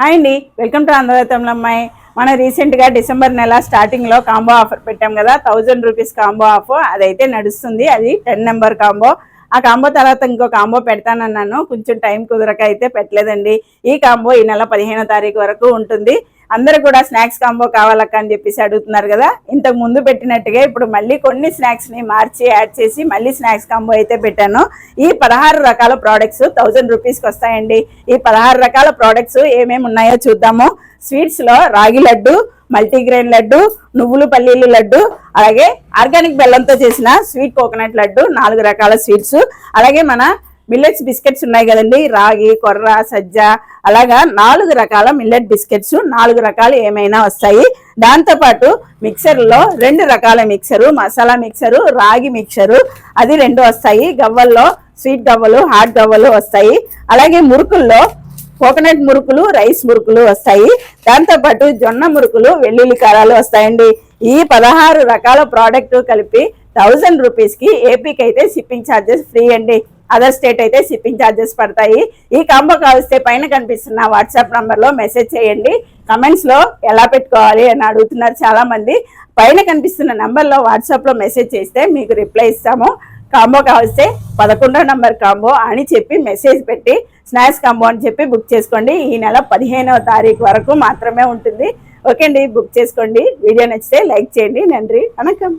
Hi అండి. Welcome to అందరతమ్లమ్మాయి మనం రీసెంట్గా డిసెంబర్ నెల స్టార్టింగ్లో కాంబో ఆఫర్ పెట్టాం కదా థౌజండ్ రూపీస్ కాంబో ఆఫ్ అదైతే నడుస్తుంది. అది టెన్ నెంబర్ కాంబో. ఆ కాంబో తర్వాత ఇంకో కాంబో పెడతానన్నాను. కొంచెం టైం కుదరక అయితే పెట్టలేదండి. ఈ కాంబో ఈ నెల పదిహేనో తారీఖు వరకు ఉంటుంది. అందరూ కూడా స్నాక్స్ కాంబో కావాలక్క అని చెప్పేసి అడుగుతున్నారు కదా. ఇంతకు ముందు పెట్టినట్టుగా ఇప్పుడు మళ్ళీ కొన్ని స్నాక్స్ని మార్చి యాడ్ చేసి మళ్ళీ స్నాక్స్ కాంబో అయితే పెట్టాను. ఈ పదహారు రకాల ప్రోడక్ట్స్ థౌజండ్ రూపీస్కి వస్తాయండి. ఈ పదహారు రకాల ప్రోడక్ట్స్ ఏమేమి ఉన్నాయో చూద్దాము. స్వీట్స్లో రాగి లడ్డు మల్టీగ్రెయిన్ లడ్డు నువ్వులు పల్లీలు లడ్డు అలాగే ఆర్గానిక్ బెల్లంతో చేసిన స్వీట్ కోకోనట్ లడ్డు నాలుగు రకాల స్వీట్స్. అలాగే మన మిల్లెట్స్ బిస్కెట్స్ ఉన్నాయి కదండి. రాగి కొర్ర సజ్జ అలాగా నాలుగు రకాల మిల్లెట్ బిస్కెట్స్ నాలుగు రకాలు ఏమైనా వస్తాయి. దాంతోపాటు మిక్సర్లో రెండు రకాల mixer masala mixer ragi mixer అది రెండు వస్తాయి. గవ్వల్లో స్వీట్ గవ్వలు హాట్ గవ్వలు వస్తాయి. అలాగే మురుకుల్లో కోకోనట్ మురుకులు రైస్ మురుకులు వస్తాయి. దాంతోపాటు జొన్న మురుకులు వెల్లుల్లి కారాలు వస్తాయండి. ఈ పదహారు రకాల ప్రోడక్ట్ కలిపి థౌజండ్ రూపీస్కి ఏపీకి అయితే షిప్పింగ్ ఛార్జెస్ ఫ్రీ అండి. అదర్ స్టేట్ అయితే షిప్పింగ్ ఛార్జెస్ పడతాయి. ఈ కాంబో కావస్తే పైన కనిపిస్తున్న వాట్సాప్ నంబర్లో మెసేజ్ చేయండి. కమెంట్స్లో ఎలా పెట్టుకోవాలి అని అడుగుతున్నారు చాలా మంది పైన కనిపిస్తున్న నంబర్లో వాట్సాప్లో మెసేజ్ చేస్తే మీకు రిప్లై ఇస్తాము. కాంబో కావస్తే పదకొండో నంబర్ కాంబో అని చెప్పి మెసేజ్ పెట్టి స్నాక్స్ కాంబో అని చెప్పి బుక్ చేసుకోండి. ఈ నెల పదిహేనవ తారీఖు వరకు మాత్రమే ఉంటుంది. ఓకే అండి బుక్ చేసుకోండి. వీడియో నచ్చితే లైక్ చేయండి. నండి వణకం